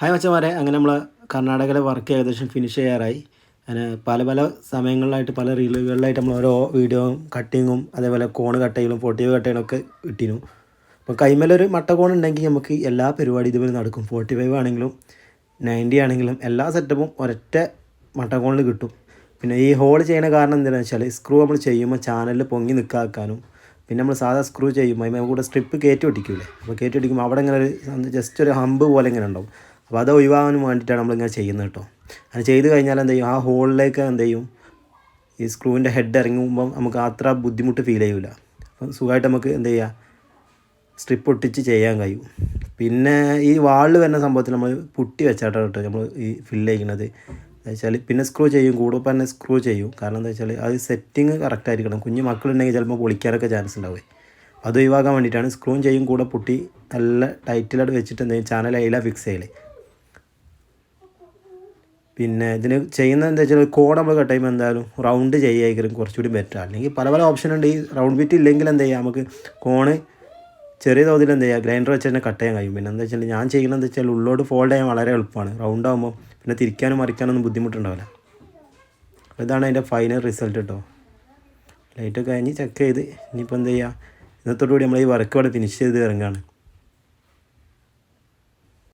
Hi അച്ഛന്മാരെ അങ്ങനെ നമ്മൾ കർണാടകയിലെ വർക്ക് ഏകദേശം ഫിനിഷ് ചെയ്യാറായി. അങ്ങനെ പല പല സമയങ്ങളിലായിട്ട് പല റീലുകളിലായിട്ട് നമ്മൾ ഓരോ വീഡിയോയും കട്ടിങ്ങും അതേപോലെ കോൺ കട്ട് ചെയ്യലും ഫോർട്ടി ഫൈവ് കട്ട് ചെയ്യലും ഒക്കെ ഇട്ടിരുന്നു അപ്പോൾ കൈമേലൊരു കോൺ ഉണ്ടെങ്കിൽ നമുക്ക് എല്ലാ പരിപാടി ഇതുപോലെ നടക്കും. ഫോർട്ടി ഫൈവ് ആണെങ്കിലും നയന്റി ആണെങ്കിലും എല്ലാ സെറ്റപ്പും ഒരൊറ്റ മട്ട കോണിൽ കിട്ടും. പിന്നെ ഈ ഹോൾ ചെയ്യുന്ന കാരണം എന്താണെന്ന് വെച്ചാൽ സ്ക്രൂ നമ്മൾ ചെയ്യുമ്പോൾ ചാനലിൽ പൊങ്ങി നിൽക്കാക്കാനും പിന്നെ നമ്മൾ സാധാ സ്ക്രൂ ചെയ്യുമ്പോൾ അതിന് കൂടെ സ്ട്രിപ്പ് കയറ്റി ഒട്ടിക്കൂലേ? അപ്പോൾ കയറ്റി ഒട്ടിക്കുമ്പോൾ അവിടെ ഇങ്ങനെ ഒരു ജസ്റ്റ് ഒരു ഹമ്പ് പോലെ ഇങ്ങനെ ഉണ്ടാവും. അപ്പോൾ അത് ഒഴിവാകാൻ വേണ്ടിയിട്ടാണ് നമ്മളിങ്ങനെ ചെയ്യുന്നത് കേട്ടോ. അങ്ങനെ ചെയ്ത് കഴിഞ്ഞാൽ എന്ത് ചെയ്യും? ആ ഹോളിലേക്ക് എന്ത് ചെയ്യും? ഈ സ്ക്രൂവിന്റെ ഹെഡ് ഇറങ്ങുമ്പം നമുക്ക് അത്ര ബുദ്ധിമുട്ട് ഫീൽ ചെയ്യില്ല അപ്പം സുഖമായിട്ട് നമുക്ക് എന്ത് ചെയ്യുക സ്ട്രിപ്പ് ഒട്ടിച്ച് ചെയ്യാൻ കഴിയും. പിന്നെ ഈ വാളിൽ വരുന്ന സംഭവത്തിൽ നമ്മൾ പുട്ടി വെച്ചാട്ടോ കേട്ടോ നമ്മൾ ഈ ഫില്ല് എന്താ വെച്ചാൽ പിന്നെ സ്ക്രൂ ചെയ്യും കൂടുതൽ തന്നെ സ്ക്രൂ ചെയ്യും. കാരണം എന്താ വെച്ചാൽ അത് സെറ്റിങ് കറക്റ്റ് ആയിരിക്കണം. കുഞ്ഞു മക്കളുണ്ടെങ്കിൽ ചിലപ്പോൾ പൊളിക്കാനൊക്കെ ചാൻസ് ഉണ്ടാവും. അത് ഒഴിവാക്കാൻ വേണ്ടിയിട്ടാണ് സ്ക്രൂവും ചെയ്യും കൂടെ പൊട്ടി നല്ല ടൈറ്റിലായിട്ട് വെച്ചിട്ട് എന്തെങ്കിലും ചാനൽ അതിലാണ് ഫിക്സ് ചെയ്യലേ. പിന്നെ ഇതിന് ചെയ്യുന്നത് എന്താ വെച്ചാൽ കോഡ് നമ്മൾ കട്ട് എന്തായാലും റൗണ്ട് ചെയ്യായിരിക്കും കുറച്ചുകൂടി ബെറ്റർ അല്ലെങ്കിൽ പല പല ഓപ്ഷൻ ഉണ്ട്. ഈ റൗണ്ട് ബിറ്റ് ഇല്ലെങ്കിൽ എന്താ ചെയ്യുക നമുക്ക് കോണ് ചെറിയ തോതിൽ എന്താ ചെയ്യുക ഗ്രൈൻഡർ വെച്ച് തന്നെ കട്ട് ചെയ്യാൻ കഴിയും. പിന്നെ എന്താ വെച്ചാൽ ഞാൻ ചെയ്യുന്നത് എന്താ വെച്ചാൽ ഉള്ളോട്ട് ഫോൾഡ് ചെയ്യാൻ വളരെ എളുപ്പമാണ്. റൗണ്ട് ആകുമ്പോൾ പിന്നെ തിരിക്കാനും മറിക്കാനൊന്നും ബുദ്ധിമുട്ടുണ്ടാവില്ല. ഇതാണ് അതിന്റെ ഫൈനൽ റിസൾട്ട് കേട്ടോ ലൈറ്റൊക്കെ കഴിഞ്ഞ് ചെക്ക് ചെയ്ത് ഇനിയിപ്പോൾ എന്താ ചെയ്യുക ഇന്നത്തോടുകൂടി നമ്മൾ ഈ വർക്ക് ഇവിടെ ഫിനിഷ് ചെയ്ത് ഇറങ്ങുകയാണ്